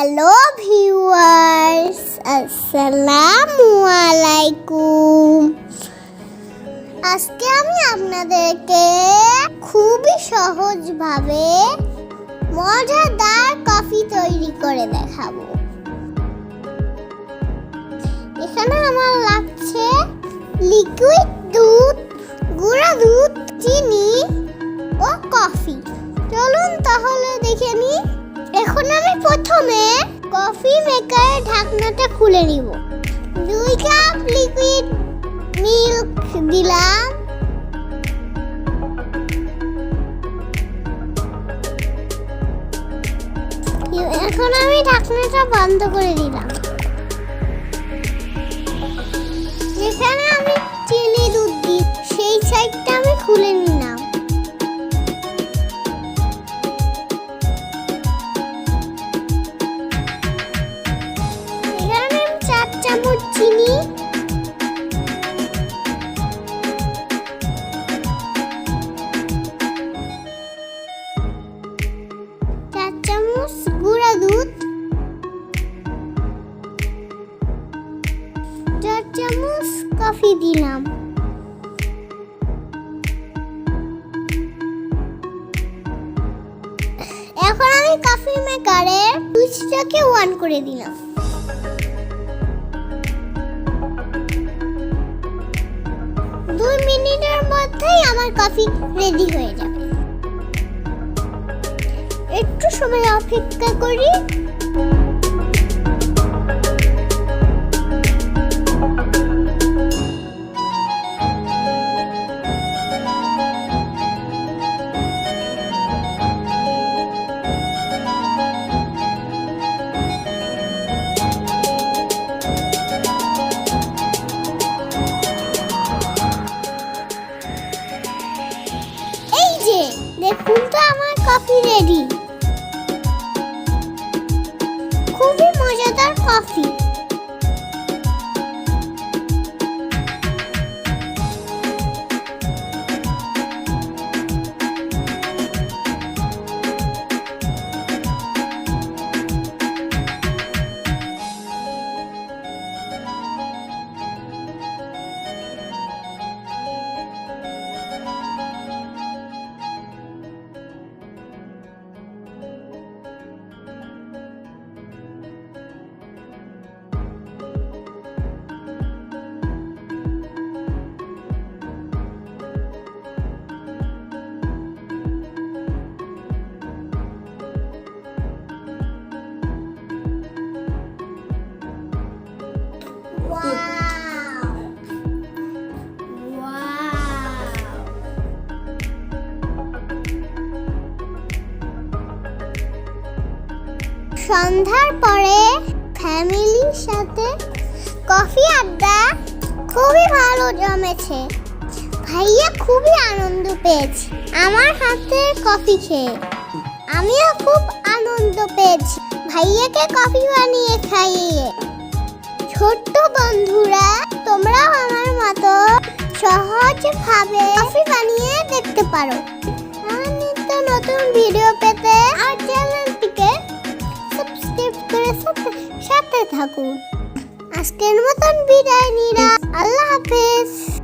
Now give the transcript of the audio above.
Hello viewers আসসালামু আলাইকুম আজকে আমি আপনাদেরকে খুবই সহজভাবে মজাদার কফি তৈরি করে দেখাবো। এখানে আমার লাগছে লিকুইড দুধ, গুঁড়া দুধ, চিনি প্রথমে কফি মেকারের ঢাকনাটা খুলে নিব। দুই কাপ লিকুইড মিল্ক দিলাম। এখন আমি ঢাকনাটা বন্ধ করে দিলাম। চামচ কফি দিলাম। এখন আমি কফি মেকারের সুইচটাকে অন করে দিলাম। দুই মিনিটের মধ্যেই আমার কফি রেডি হয়ে যাবে। একটু সময় অপেক্ষা করি। দেখুন তো আমার কফি রেডি খুবই মজাদার কফি। সন্ধ্যার পরে ফ্যামিলির সাথে কফি আড্ডা খুবই ভালো জমেছে। ভাইয়া খুবই আনন্দ পেয়েছে আমার হাতে কফি খেয়ে। আমিও খুব আনন্দ পেয়েছি ভাইয়াকে কফি বানিয়ে খাইয়ে। ছোট্ট বন্ধুরা, তোমরাও আমার মতো সহজভাবে কফি বানিয়ে দেখতে পারো। নিত্য নতুন ভিডিও পেতে আর সাথে সাথে থাকুন। আজকের মতন বিদায় নিরা আল্লাহ হাফেজ।